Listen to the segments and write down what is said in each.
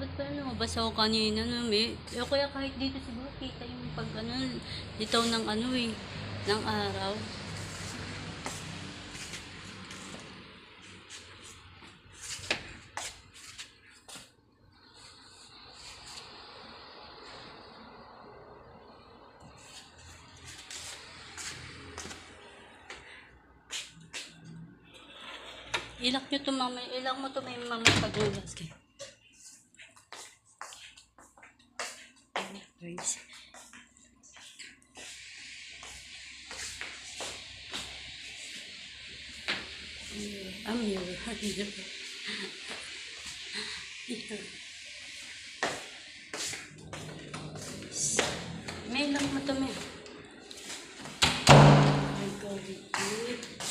ba't pa lumabas ako kanina no, may, o kaya kahit dito siguro kita yung pag ano, litaw ng ano eh, ng araw. Ilak nyo to mamay, ilak mo to may mamay paglulas kayo. I'm. I'm here. May lang mo to, may. May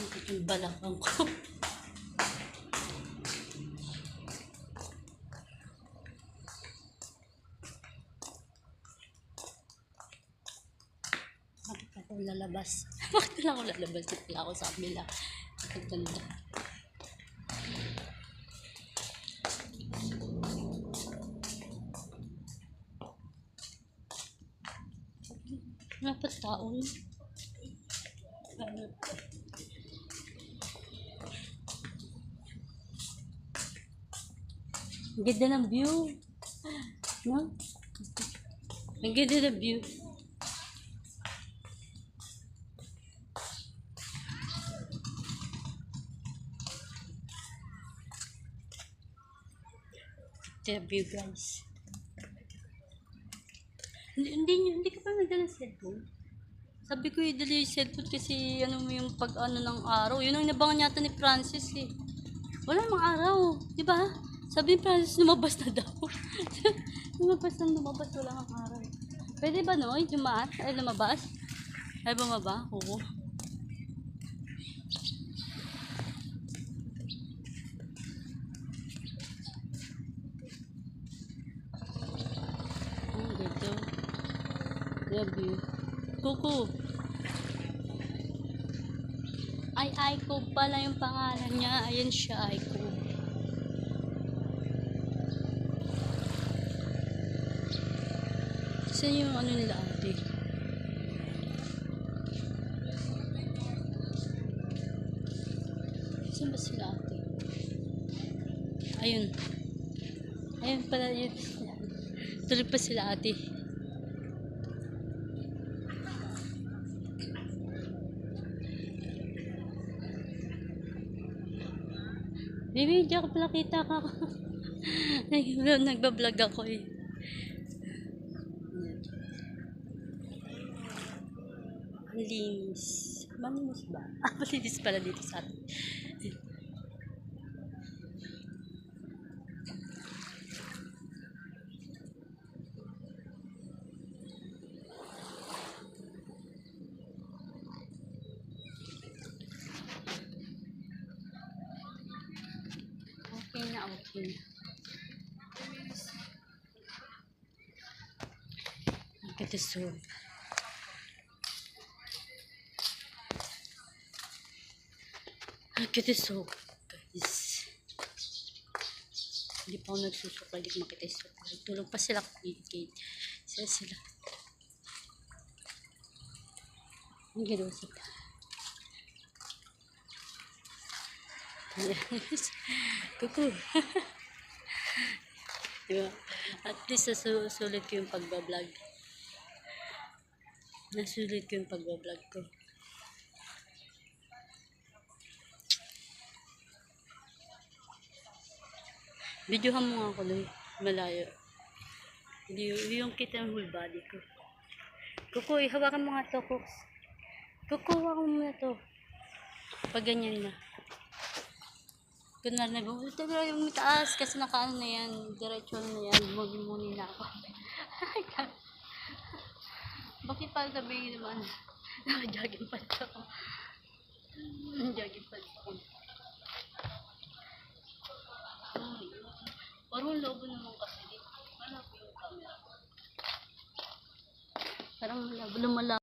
Yung balakang ko. Bakit ako lalabas? Bakit lang ako lalabas? Bakit lang ako sa kabila? Ang ganda. Dapat taon. Ano? Ganda ng view. No? Ang ganda ng view. The view guys. Hindi, hindi, hindi ka pa nagdala cellphone? Sabi ko idala yung cellphone kasi ano mo yung pag ano ng araw. Yun ang nabangan yata ni Francis eh. Wala namang araw. Di ba? Sabi ni Francis lumabas na daw. lumabas na lumabas. Wala namang araw. Pwede ba no? Jumaat? Ay lumabas? Ay bumaba? Oo. Ang ganda. Grabe. Kuku. Ay, Aiko pala yung pangalan niya. Ayan siya, Aiko. Saan yung ano nila ate? Saan ba sila ate? Ayun. Ayun pala yun. Tuloy pa sila ate. Baby, di ako pala kita ka. Nag- Nagbablog ako eh. Ang linis. Malinis ba? Ah, malinis pala dito sa atin. Okay na, okay. Look the soup. Look at the soup, guys. Hindi pa ako nagsusuka, hindi makita yung soup. Tulog pa sila kay Sila sila. Ang ginawa sila. Kuku. diba? At least nasusulit ko yung pagbablog. Nasulit ko yung pagbablog ko. Videohan mo nga ako doon. Malayo. Hindi yung kita yung whole body ko. Kuku, hawakan mo nga to, Cooks. Kuku, hawakan mo na to. Pag ganyan na. Kunwari na, ito na yung taas kasi nakaano na yan, diretso na yan, muni-muni na ako. Bakit pa gabi naman? Naka-jogging pants ako. Jogging pants ako. Ay, Parang lobo naman kasi.